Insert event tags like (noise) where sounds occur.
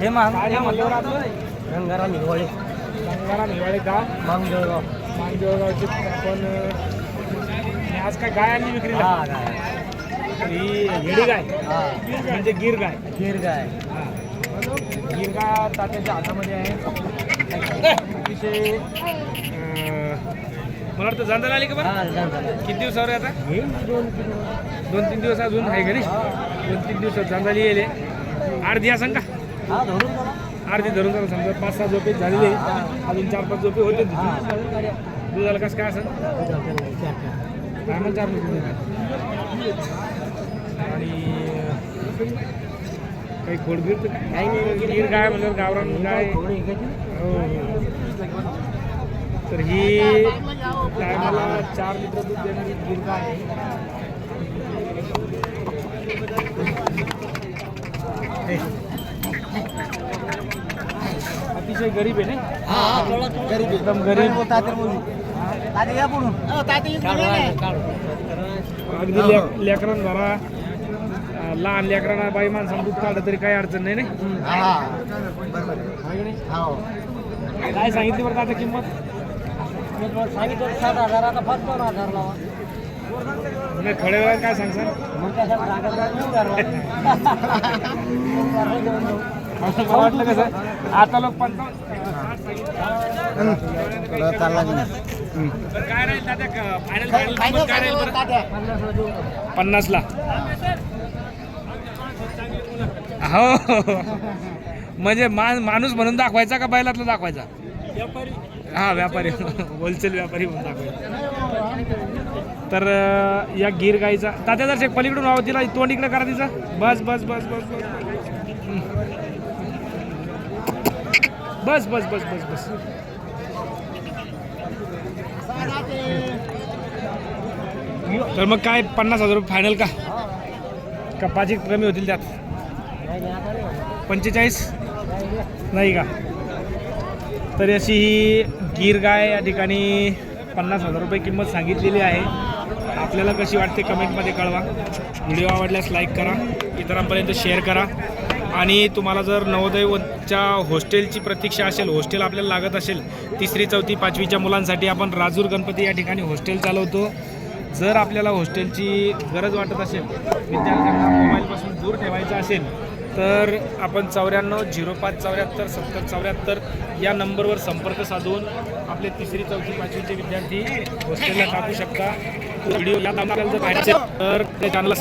हे मान काय नाव म्हणलं बरं आपलं गंगाराम हिवाळे गाव मांग जळगाव मांजवळगावचे आपण आज काय गाय आणली विक्रीला? हा काय ही हेडी गाय. हा. म्हणजे गिर गाय. गिर गाय. हा. गिर गाय तात्याच्या हातामध्ये आहे. अतिशय मला वाटतं जांदा आली का बरं? हा. किती दिवसावर आहे आता? हे दोन किलो दोन तीन दिवस अजून आहे घरी दोन तीन दिवसात जांदाली येले अर्धी असं का? हा. अर्धी धरून जरा समजा पाच सहा झोपे झालेले अजून चार पाच झोपे होते दुधाला कसं काय असं? काय चार आणि काही खोडगीर तर काही नाही गीर गाय म्हणल्यावर गावरान गाय. हो हो. तर ही काय मला चार लिटर दूध देणारी गीर गाय आहे. (laughs) अतिशय गरीब आहे ना एकदम गरीब. अगदी लेक- अगदी धरा अं, लहान लेकरांना बाई माणसांना दूध काढलं तरी काही अडचण नाही ना नाही? काय सांगितली बरं आता किंमत? सांगितलं सात हजार आता फक्त हजार लावा. नाही काय सांगसा (laughs) मला वाटलं कसं आता लोक पंचावन्न चालला काय राहील दादा फायनल काय राहील बरं पन्नासला. हो. म्हणजे मा माणूस म्हणून दाखवायचा का बैलातला दाखवायचा? हा व्यापारी. होलसेल व्यापारी म्हणून दाखवायचा. तर या गिर गाईचा तात्या जर पलीकडून व्हावं तिला तोंड इकडे करा तिचा. बस बस बस बस बस. बस बस बस बस बस. तर मग काय पन्नास हजार रुपये फायनल का? कपाचे कमी होतील त्यात. पंचेचाळीस? नाही, नाही का? तर अशी ही गीर गाय या ठिकाणी पन्नास हजार रुपये किंमत सांगितलेली आहे. आपल्याला कशी वाटते कमेंटमध्ये कळवा. व्हिडिओ आवडल्यास लाईक करा. इतरांपर्यंत शेअर करा. आणि तुम्हाला जर नवोदयच्या हॉस्टेलची प्रतीक्षा असेल हॉस्टेल आपल्याला लागत असेल तिसरी चौथी पाचवीच्या मुलांसाठी आपण राजूर गणपती या ठिकाणी हॉस्टेल चालवतो. जर आपल्याला हॉस्टेलची गरज वाटत असेल विद्यार्थ्यांना मोबाईलपासून दूर ठेवायचं असेल तर आपण चौऱ्याण्णव झिरो पाच चौऱ्याहत्तर सत्तर चौऱ्याहत्तर या नंबरवर संपर्क साधून आपले तिसरी चौथी पाचवीचे विद्यार्थी हॉस्टेलला टाकू शकता. व्हिडिओ या आपल्याला जर पाहिजे तर त्या चॅनलला